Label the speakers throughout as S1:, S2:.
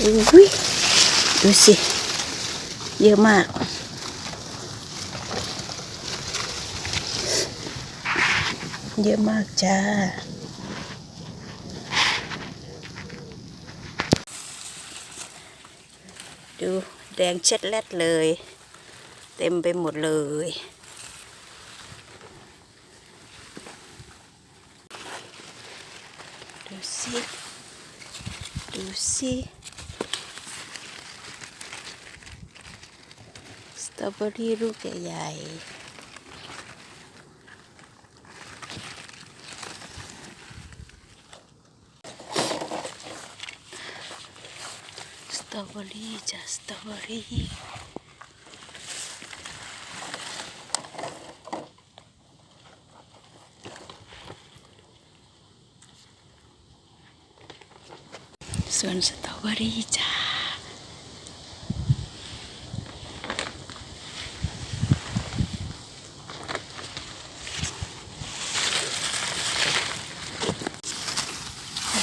S1: อุ้ยดูสิ เยอะมาก เยอะมากจ้า ดูแดงเช็ดแลดเลย เต็มไปหมดเลยดูสิดูสิส ตรอเบอรี่ลูกใหญ่ๆสตรอเบอรี่จ้ะสตรอเบอรี่สวนสตรอเบอรี่จ้า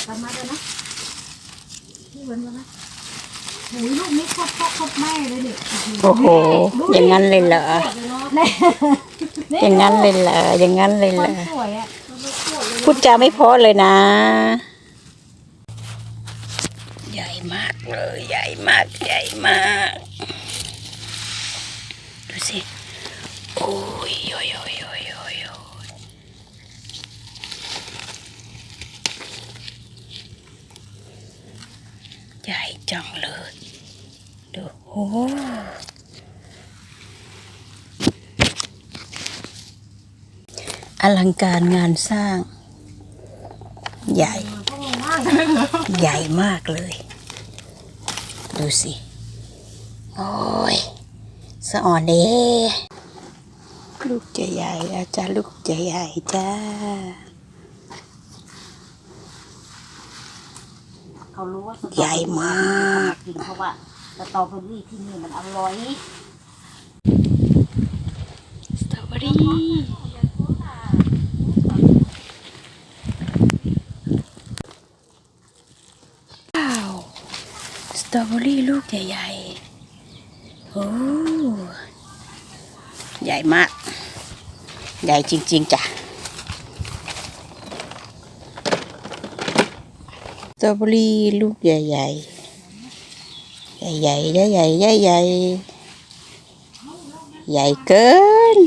S2: ประมาณนั้นนะนี่เหมือนกันนะโอ้ยลูกนี้ครบครบครบแม่เลยเนี่ย
S1: โอ้โห อย่างนั้นเลยเหรอ อย่างนั้นเลยเหรอ อย่างนั้นเลย
S2: ค
S1: เหร
S2: น
S1: อ
S2: สวยอะ
S1: พูดจาไม่เพอเลยนะ ใหญ่มากเลย ใหญ่มาก ใหญ่มาก ดูสิ โอ้ยโอ้ยโอ้ยโอ้ยโอ้ยโอ้ยใหญ่ จังเลย ดูโอ้อลังการงานสร้าง ใหญ่ ใหญ่มากเลย ดูสิ โอ้ยสะอ่อนเด้ลูกจะใหญ่แล้วจ้าลูกจะใหญ่จ้า
S2: เขารู้ว่า
S1: ใหญ่มาก
S2: กินเพราะว่าสตรอเบอรี่ที่นี่มันอร่อย
S1: สตรอเบอรี่ว้าวสตรอเบอรี่ลูกใหญ่ๆ โอ้ ใหญ่มาก ใหญ่จริง ๆจ้ะ ตรอเบอรี่ลูกใหญ่ๆ ใหญ่ๆใหญ่ๆใหญ่ๆใหญ่เกิน